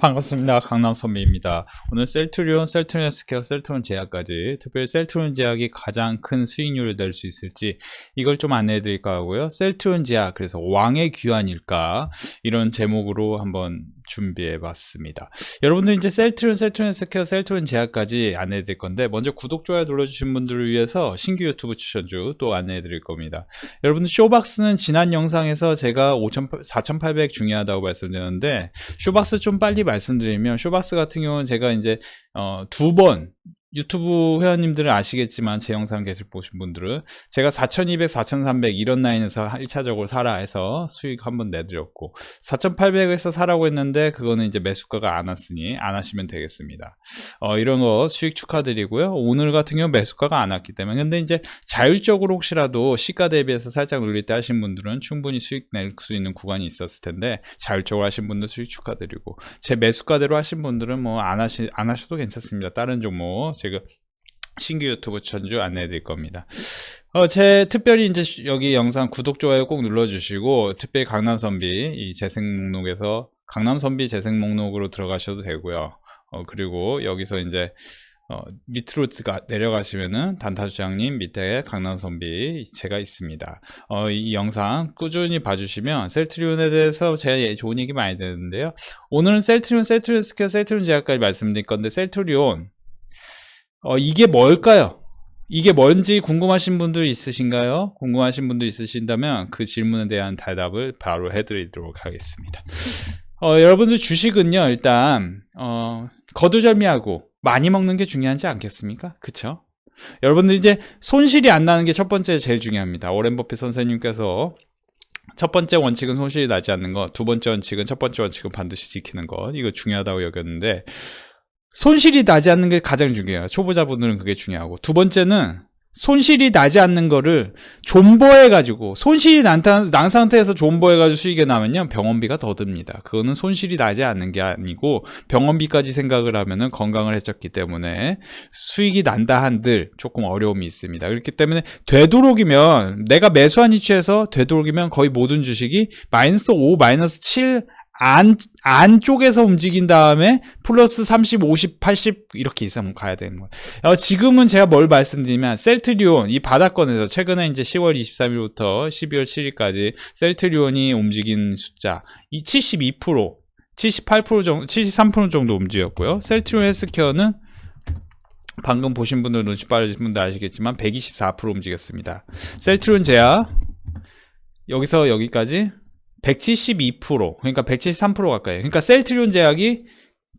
반갑습니다. 강남 선배입니다. 오늘 셀트리온, 셀트리온 스퀘어, 셀트리온 제약까지 특별히 셀트리온 제약이 가장 큰 수익률을 낼 수 있을지 이걸 좀 안내해 드릴까 하고요. 셀트리온 제약 그래서 왕의 귀환일까 이런 제목으로 한번 준비해 봤습니다. 여러분들 이제 셀트리온, 셀트리온 스퀘어, 셀트리온 제약까지 안내해 드릴 건데 먼저 구독, 좋아요 눌러주신 분들을 위해서 신규 유튜브 추천주 또 안내해 드릴 겁니다. 여러분들 쇼박스는 지난 영상에서 제가 4,800 중요하다고 말씀드렸는데 쇼박스 좀 빨리 말씀드리면 쇼박스 같은 경우는 제가 이제 어, 두번 유튜브 회원님들은 아시겠지만 제 영상 계속 보신 분들은 제가 4200, 4300 이런 라인에서 1차적으로 사라 해서 수익 한번 내드렸고 4800에서 사라고 했는데 그거는 이제 매수가가 안 왔으니 안 하시면 되겠습니다. 어, 이런 거 수익 축하드리고요. 오늘 같은 경우 매수가가 안 왔기 때문에 근데 이제 자율적으로 혹시라도 시가 대비해서 살짝 눌릴 때 하신 분들은 충분히 수익 낼 수 있는 구간이 있었을 텐데 자율적으로 하신 분들 수익 축하드리고 제 매수가대로 하신 분들은 뭐 안 하시 안 하셔도 괜찮습니다. 다른 종목 제가 신규 유튜브 천주 안내해 드릴 겁니다. 어, 제 특별히 이제 여기 영상 구독, 좋아요 꼭 눌러 주시고, 특별히 강남 선비, 이 재생 목록에서 강남 선비 재생 목록으로 들어가셔도 되고요. 어, 그리고 여기서 이제, 어, 밑으로 가- 내려가시면은 단타주장님 밑에 강남선비 제가 있습니다. 어, 이 영상 꾸준히 봐주시면 셀트리온에 대해서 제가 좋은 얘기 많이 듣는데요. 오늘은 셀트리온, 셀트리온 스퀘어, 셀트리온 제약까지 말씀드릴 건데, 셀트리온, 어, 이게 뭘까요? 이게 뭔지 궁금하신 분들 있으신가요? 궁금하신 분들 있으신다면 그 질문에 대한 대답을 바로 해드리도록 하겠습니다. 어, 여러분들 주식은요, 일단, 어, 거두절미하고 많이 먹는 게 중요하지 않겠습니까? 그쵸? 여러분들 이제 손실이 안 나는 게 첫 번째 제일 중요합니다. 오렌 버핏 선생님께서 첫 번째 원칙은 손실이 나지 않는 것, 두 번째 원칙은 첫 번째 원칙은 반드시 지키는 것, 이거 중요하다고 여겼는데, 손실이 나지 않는 게 가장 중요해요. 초보자분들은 그게 중요하고. 두 번째는 손실이 나지 않는 거를 존버해가지고, 손실이 난, 타- 난 상태에서 존버해가지고 수익이 나면요, 병원비가 더 듭니다. 그거는 손실이 나지 않는 게 아니고, 병원비까지 생각을 하면은 건강을 해쳤기 때문에 수익이 난다 한들 조금 어려움이 있습니다. 그렇기 때문에 되도록이면, 내가 매수한 위치에서 되도록이면 거의 모든 주식이 마이너스 5, 마이너스 7, 안, 안쪽에서 움직인 다음에 플러스 30, 50, 80 이렇게 이상 가야 되는 거예요. 어, 지금은 제가 뭘 말씀드리면 셀트리온 이 바닥권에서 최근에 이제 10월 23일부터 12월 7일까지 셀트리온이 움직인 숫자 이 72%, 78% 정도, 73% 정도 움직였고요. 셀트리온 헬스케어는 방금 보신 분들 눈치 빠르신 분들 아시겠지만 124% 움직였습니다. 셀트리온 제약 여기서 여기까지 172% 그러니까 173% 가까이 그러니까 셀트리온 제약이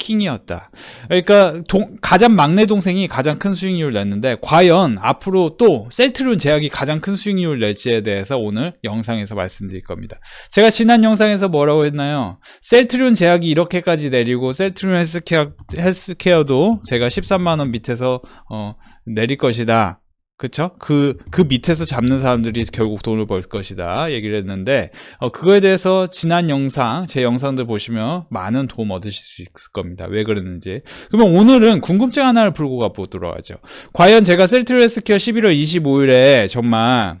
킹이었다. 그러니까 동- 가장 막내 동생이 가장 큰 수익률을 냈는데 과연 앞으로 또 셀트리온 제약이 가장 큰 수익률을 낼지에 대해서 오늘 영상에서 말씀드릴 겁니다. 제가 지난 영상에서 뭐라고 했나요? 셀트리온 제약이 이렇게까지 내리고 셀트리온 헬스케어, 헬스케어도 제가 13만 원 밑에서 어, 내릴 것이다. 그쵸? 그, 그 밑에서 잡는 사람들이 결국 돈을 벌 것이다. 얘기를 했는데, 어, 그거에 대해서 지난 영상, 제 영상들 보시면 많은 도움 얻으실 수 있을 겁니다. 왜 그랬는지. 그러면 오늘은 궁금증 하나를 풀고 가보도록 하죠. 과연 제가 셀트레스케어 11월 25일에 정말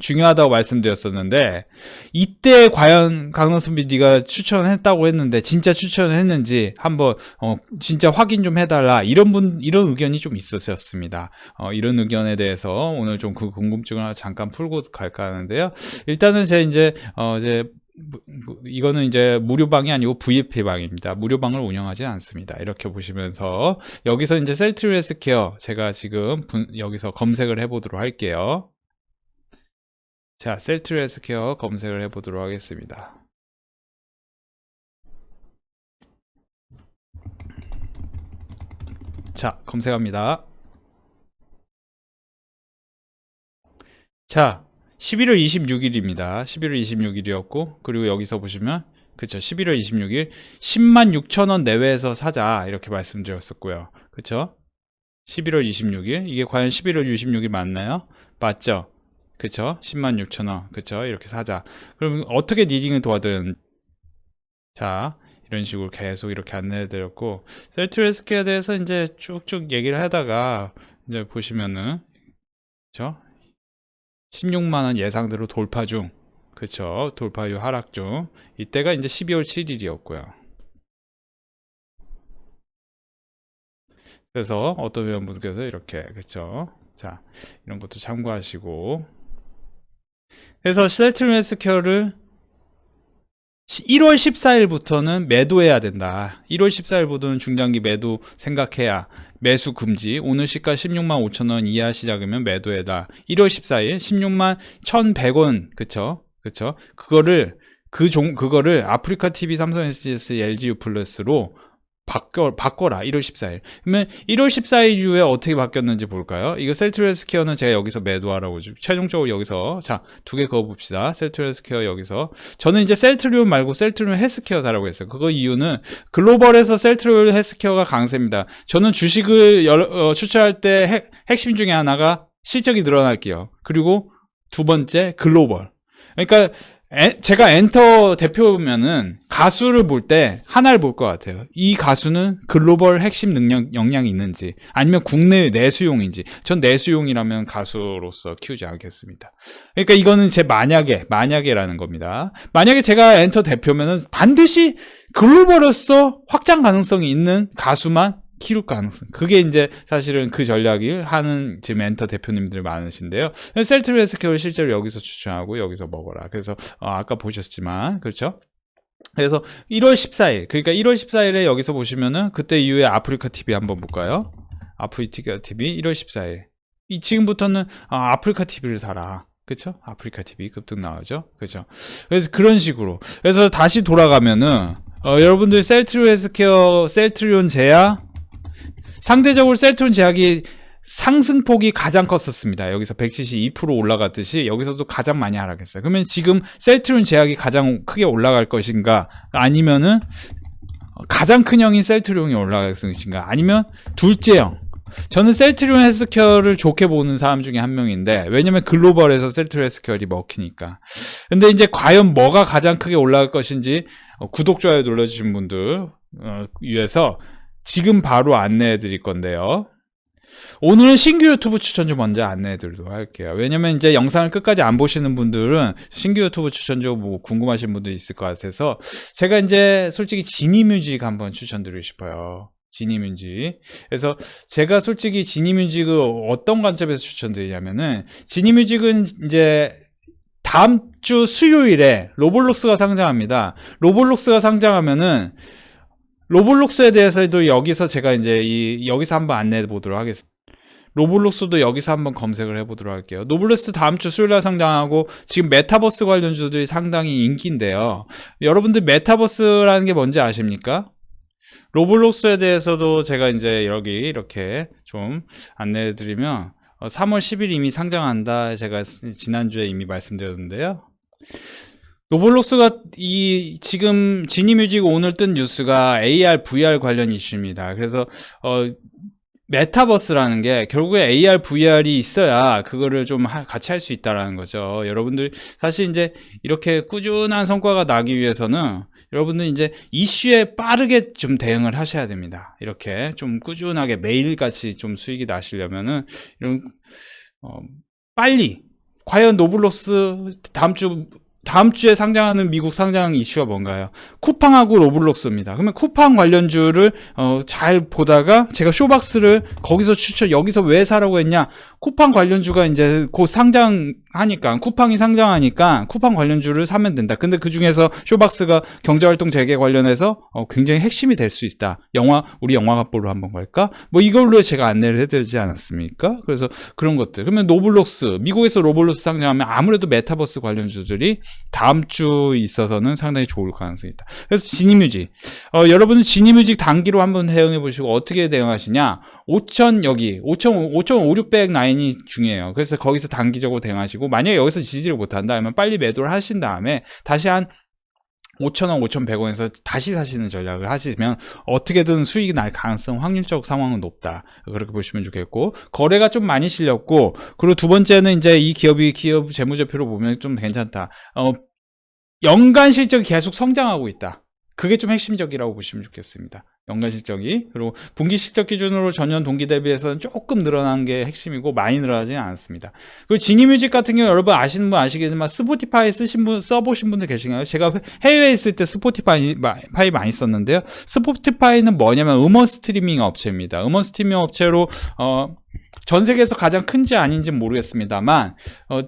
중요하다고 말씀드렸었는데 이때 과연 강남선비 네가 추천했다고 했는데 진짜 추천을 했는지 한번 어, 진짜 확인 좀 해달라 이런 분 이런 의견이 좀 있으셨습니다. 어, 이런 의견에 대해서 오늘 좀 그 궁금증을 잠깐 풀고 갈까 하는데요. 일단은 제 이제 어 이제 무- 무- 이거는 이제 무료방이 아니고 VIP 방입니다. 무료방을 운영하지 않습니다. 이렇게 보시면서 여기서 이제 셀트리스케어 제가 지금 분- 여기서 검색을 해보도록 할게요. 자, 셀트리스케어 검색을 해보도록 하겠습니다. 자, 검색합니다. 자, 11월 26일입니다. 11월 26일이었고, 그리고 여기서 보시면, 그쵸, 11월 26일, 10만 6천원 내외에서 사자, 이렇게 말씀드렸었고요. 그쵸? 11월 26일, 이게 과연 11월 26일 맞나요? 맞죠? 그쵸? 10만 6천원, 그쵸? 이렇게 사자. 그럼 어떻게 니딩을 도와드는, 자, 이런 식으로 계속 이렇게 안내해 드렸고, 셀트레스케에 대해서 이제 쭉쭉 얘기를 하다가, 이제 보시면은, 그쵸? 16만원 예상대로 돌파 중. 그쵸. 돌파율 하락 중. 이때가 이제 12월 7일이었고요. 그래서 어떠면 분께서 이렇게 그렇죠. 자 이런 것도 참고하시고 그래서 셀트리온 헬스케어를 1월 14일부터는 매도해야 된다. 1월 14일부터는 중장기 매도 생각해야 매수 금지. 오늘 시가 16만 5천 원 이하 시작이면 매도해다. 1월 14일 16만 1,100원 그쵸? 그쵸? 그거를 그 종 그거를 아프리카 TV, 삼성 SGS, LGU 플러스로 바꿔, 바꿔라. 1월 14일. 그러면 1월 14일 이후에 어떻게 바뀌었는지 볼까요? 이거 셀트레스케어는 제가 여기서 매도하라고 좀 최종적으로 여기서 자, 두 개 그어 봅시다. 셀트레스케어 여기서. 저는 이제 셀트리온 말고 셀트리온 헬스케어 사라고 했어요. 그거 이유는 글로벌에서 셀트리온 헬스케어가 강세입니다. 저는 주식을 열- 어, 추천할 때 핵, 핵심 중에 하나가 실적이 늘어날게요. 그리고 두 번째 글로벌. 그러니까 에- 제가 엔터 대표면은 가수를 볼 때 하나를 볼 것 같아요. 이 가수는 글로벌 핵심 능력 역량이 있는지 아니면 국내 내수용인지 전 내수용이라면 가수로서 키우지 않겠습니다. 그러니까 이거는 제 만약에 만약에라는 겁니다. 만약에 제가 엔터 대표면은 반드시 글로벌로서 확장 가능성이 있는 가수만 키울 가능성. 그게 이제 사실은 그 전략을 하는 지금 엔터 대표님들 많으신데요. 셀트리 헬스케어를 실제로 여기서 추천하고 여기서 먹어라. 그래서 어, 아까 보셨지만 그렇죠? 그래서 1월 14일 그러니까 1월 14일에 여기서 보시면은 그때 이후에 아프리카 TV 한번 볼까요? 아프리카 TV 1월 14일. 이 지금부터는 아, 아프리카 TV를 사라. 그쵸? 아프리카 TV 급등 나오죠? 그죠? 그래서 그런 식으로. 그래서 다시 돌아가면은, 어, 여러분들 셀트리온 헬스케어, 셀트리온 제약, 상대적으로 셀트리온 제약이 상승폭이 가장 컸었습니다. 여기서 172% 올라갔듯이 여기서도 가장 많이 하락했어요. 그러면 지금 셀트리온 제약이 가장 크게 올라갈 것인가? 아니면은 가장 큰 형인 셀트리온이 올라갈 것인가? 아니면 둘째 형. 저는 셀트리온 헬스케어를 좋게 보는 사람 중에 한 명인데 왜냐면 글로벌에서 셀트리온 헬스케어이 먹히니까. 근데 이제 과연 뭐가 가장 크게 올라갈 것인지 어, 구독 좋아요 눌러주신 분들 어, 위해서 지금 바로 안내해 드릴 건데요. 오늘은 신규 유튜브 추천 좀 먼저 안내해 드리도록 할게요. 왜냐면 이제 영상을 끝까지 안 보시는 분들은 신규 유튜브 추천 좀 뭐 궁금하신 분들 있을 것 같아서 제가 이제 솔직히 지니뮤직 한번 추천드리고 싶어요. 지니뮤직. 그래서 제가 솔직히 지니뮤직을 어떤 관점에서 추천드리냐면은 지니뮤직은 이제 다음 주 수요일에 로블록스가 상장합니다. 로블록스가 상장하면은 로블록스에 대해서도 여기서 제가 이제 이 여기서 한번 안내해 보도록 하겠습니다. 로블록스도 여기서 한번 검색을 해보도록 할게요. 노블록스 다음 주 수요일 날 상장하고 지금 메타버스 관련 주들이 상당히 인기인데요. 여러분들 메타버스라는 게 뭔지 아십니까? 로블록스에 대해서도 제가 이제 여기 이렇게 좀 안내해 드리면 3월 10일 이미 상장한다. 제가 지난주에 이미 말씀드렸는데요. 로블록스가 이 지금 지니뮤직 오늘 뜬 뉴스가 AR, VR 관련 이슈입니다. 그래서 어 메타버스라는 게 결국에 AR, VR이 있어야 그거를 좀 하- 같이 할 수 있다라는 거죠. 여러분들 사실 이제 이렇게 꾸준한 성과가 나기 위해서는 여러분들 이제 이슈에 빠르게 좀 대응을 하셔야 됩니다. 이렇게 좀 꾸준하게 매일같이 좀 수익이 나시려면은 이런 어, 빨리 과연 노블록스 다음 주 다음 주에 상장하는 미국 상장 이슈가 뭔가요? 쿠팡하고 로블록스입니다. 그러면 쿠팡 관련주를 어, 잘 보다가 제가 쇼박스를 거기서 추천 여기서 왜 사라고 했냐? 쿠팡 관련주가 이제 곧 상장하니까 쿠팡이 상장하니까 쿠팡 관련주를 사면 된다. 근데 그 중에서 쇼박스가 경제활동 재개 관련해서 어, 굉장히 핵심이 될 수 있다. 영화 우리 영화가 보러 한번 갈까? 뭐 이걸로 제가 안내를 해드리지 않았습니까? 그래서 그런 것들. 그러면 노블록스 미국에서 로블록스 상장하면 아무래도 메타버스 관련주들이 다음 주 있어서는 상당히 좋을 가능성이 있다. 그래서 지니뮤직. 어, 여러분은 지니뮤직 단기로 한번 대응해 보시고 어떻게 대응하시냐? 5천 여기 5천 5천 5, 600 라인이 중요해요. 그래서 거기서 단기적으로 대응하시고 만약에 여기서 지지를 못한다 하면 빨리 매도를 하신 다음에 다시 한 5,000원, 5,100원에서 다시 사시는 전략을 하시면 어떻게든 수익이 날 가능성, 확률적 상황은 높다. 그렇게 보시면 좋겠고, 거래가 좀 많이 실렸고, 그리고 두 번째는 이제 이 기업이 기업 재무제표로 보면 좀 괜찮다. 어, 연간 실적이 계속 성장하고 있다. 그게 좀 핵심적이라고 보시면 좋겠습니다. 연간 실적이 그리고 분기 실적 기준으로 전년 동기 대비해서는 조금 늘어난 게 핵심이고 많이 늘어나지는 않았습니다. 그리고 지니뮤직 같은 경우 여러분 아시는 분 아시겠지만 스포티파이 쓰신 분 써보신 분들 계신가요? 제가 해외에 있을 때 스포티파이 많이 썼는데요. 스포티파이는 뭐냐면 음원 스트리밍 업체입니다. 음원 스트리밍 업체로 어, 전 세계에서 가장 큰지 아닌지 는 모르겠습니다만 어,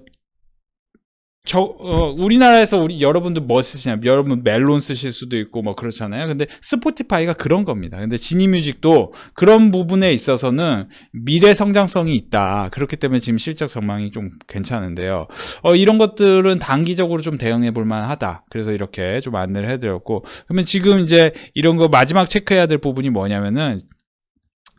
저, 어, 우리나라에서 우리 여러분들 뭐 쓰시냐? 여러분 멜론 쓰실 수도 있고 뭐 그렇잖아요. 근데 스포티파이가 그런 겁니다. 근데 지니뮤직도 그런 부분에 있어서는 미래 성장성이 있다. 그렇기 때문에 지금 실적 전망이 좀 괜찮은데요. 어, 이런 것들은 단기적으로 좀 대응해 볼 만하다. 그래서 이렇게 좀 안내를 해드렸고 그러면 지금 이제 이런 거 마지막 체크해야 될 부분이 뭐냐면은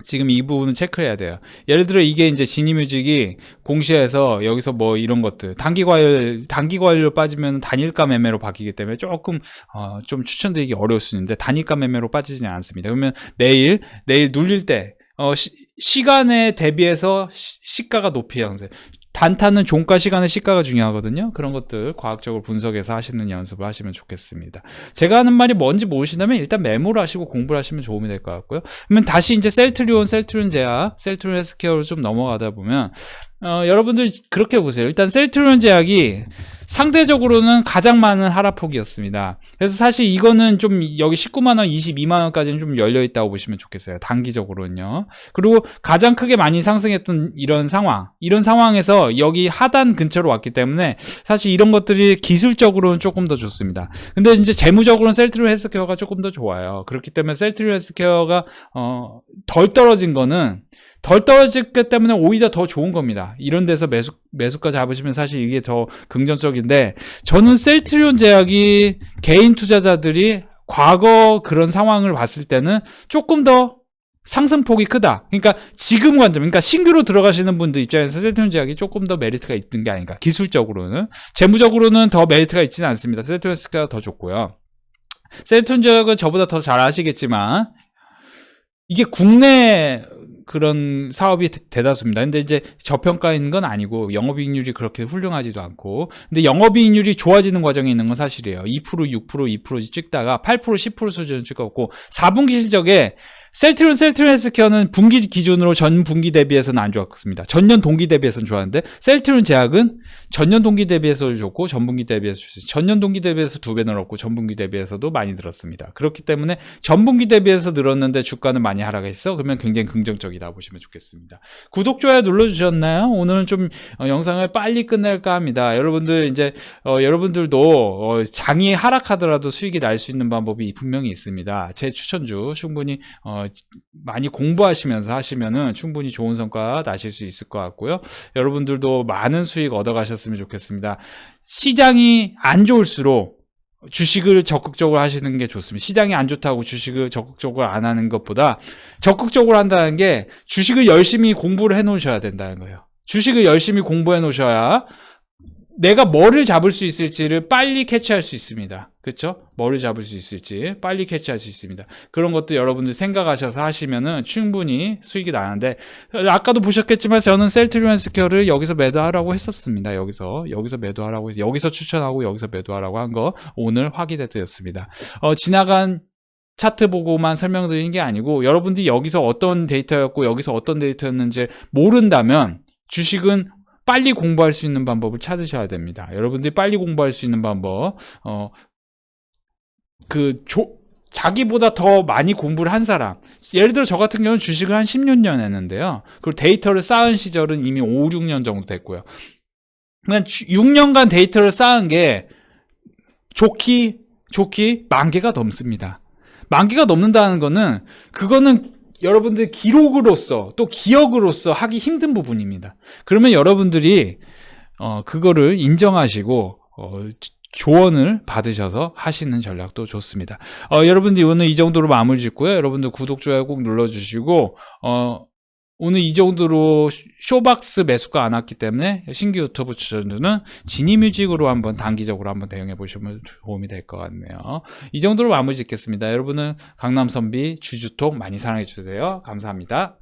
지금 이 부분은 체크해야 돼요. 예를 들어 이게 이제 지니뮤직이 공시에서 여기서 뭐 이런 것들 단기 과열 단기 과열로 빠지면 단일가 매매로 바뀌기 때문에 조금 어, 좀 추천드리기 어려울 수 있는데 단일가 매매로 빠지지는 않습니다. 그러면 내일 내일 눌릴 때 어, 시, 간에 대비해서 시, 시가가 높이 형성. 단타는 종가 시간의 시가가 중요하거든요. 그런 것들 과학적으로 분석해서 하시는 연습을 하시면 좋겠습니다. 제가 하는 말이 뭔지 모르시다면 일단 메모를 하시고 공부를 하시면 도움이 될 것 같고요. 그러면 다시 이제 셀트리온, 셀트리온 제약, 셀트리온 헬스케어로 좀 넘어가다 보면 어, 여러분들 그렇게 보세요. 일단 셀트리온 제약이 상대적으로는 가장 많은 하락폭이었습니다. 그래서 사실 이거는 좀 여기 19만 원, 22만 원까지는 좀 열려 있다고 보시면 좋겠어요. 단기적으로는요. 그리고 가장 크게 많이 상승했던 이런 상황, 이런 상황에서 여기 하단 근처로 왔기 때문에 사실 이런 것들이 기술적으로는 조금 더 좋습니다. 근데 이제 재무적으로는 셀트리온 헬스케어가 조금 더 좋아요. 그렇기 때문에 셀트리온 헬스케어가 어, 덜 떨어진 거는 덜 떨어졌기 때문에 오히려 더 좋은 겁니다. 이런 데서 매수, 매수가 잡으시면 사실 이게 더 긍정적인데, 저는 셀트리온 제약이 개인 투자자들이 과거 그런 상황을 봤을 때는 조금 더 상승폭이 크다. 그러니까 지금 관점, 그러니까 신규로 들어가시는 분들 입장에서 셀트리온 제약이 조금 더 메리트가 있는 게 아닌가. 기술적으로는. 재무적으로는 더 메리트가 있지는 않습니다. 셀트리온 스가 더 좋고요. 셀트리온 제약은 저보다 더 잘 아시겠지만, 이게 국내 그런 사업이 대- 대다수입니다. 근데 이제 저평가인 건 아니고 영업이익률이 그렇게 훌륭하지도 않고 근데 영업이익률이 좋아지는 과정에 있는 건 사실이에요. 2% 6% 2% 찍다가 8% 10% 수준을 찍었고 4분기 실적에 셀트론 셀트론 헬스케어는 분기 기준으로 전 분기 대비해서는 안 좋았습니다. 전년 동기 대비해서는 좋았는데 셀트론 제약은 전년 동기 대비해서 좋고 전 분기 대비해서 좋습니다. 전년 동기 대비해서 두 배 늘었고 전 분기 대비해서도 많이 늘었습니다. 그렇기 때문에 전 분기 대비해서 늘었는데 주가는 많이 하락했어. 그러면 굉장히 긍정적이다 보시면 좋겠습니다. 구독 좋아요 눌러 주셨나요? 오늘은 좀 어, 영상을 빨리 끝낼까 합니다. 여러분들 이제 어, 여러분들도 어, 장이 하락하더라도 수익이 날 수 있는 방법이 분명히 있습니다. 제 추천주 충분히 어, 많이 공부하시면서 하시면은 충분히 좋은 성과 나실 수 있을 것 같고요. 여러분들도 많은 수익 얻어가셨으면 좋겠습니다. 시장이 안 좋을수록 주식을 적극적으로 하시는 게 좋습니다. 시장이 안 좋다고 주식을 적극적으로 안 하는 것보다 적극적으로 한다는 게 주식을 열심히 공부를 해 놓으셔야 된다는 거예요. 주식을 열심히 공부해 놓으셔야 내가 뭐를 잡을 수 있을지를 빨리 캐치할 수 있습니다. 그렇죠? 뭐를 잡을 수 있을지 빨리 캐치할 수 있습니다. 그런 것도 여러분들 생각하셔서 하시면은 충분히 수익이 나는데 아까도 보셨겠지만 저는 셀트리온 스퀘어를 여기서 매도하라고 했었습니다. 여기서 여기서 매도하라고 해서 여기서 추천하고 여기서 매도하라고 한 거 오늘 확인해 드렸습니다. 어, 지나간 차트 보고만 설명드리는 게 아니고 여러분들이 여기서 어떤 데이터였고 여기서 어떤 데이터였는지 모른다면 주식은 빨리 공부할 수 있는 방법을 찾으셔야 됩니다. 여러분들이 빨리 공부할 수 있는 방법, 어, 그, 조, 자기보다 더 많이 공부를 한 사람. 예를 들어 저 같은 경우는 주식을 한 16년 했는데요. 그리고 데이터를 쌓은 시절은 이미 5, 6년 정도 됐고요. 그냥 6년간 데이터를 쌓은 게 좋기, 좋기 만 개가 넘습니다. 만 개가 넘는다는 거는 그거는 여러분들 기록으로서 또 기억으로서 하기 힘든 부분입니다. 그러면 여러분들이 어, 그거를 인정하시고 어, 조언을 받으셔서 하시는 전략도 좋습니다. 어, 여러분들 오늘 이 정도로 마무리 짓고요. 여러분들 구독 좋아요 꼭 눌러주시고 어, 오늘 이 정도로 쇼박스 매수가 안 왔기 때문에 신규 유튜브 추천주는 지니뮤직으로 한번 단기적으로 한번 대응해 보시면 도움이 될 것 같네요. 이 정도로 마무리 짓겠습니다. 여러분은 강남선비 주주톡 많이 사랑해 주세요. 감사합니다.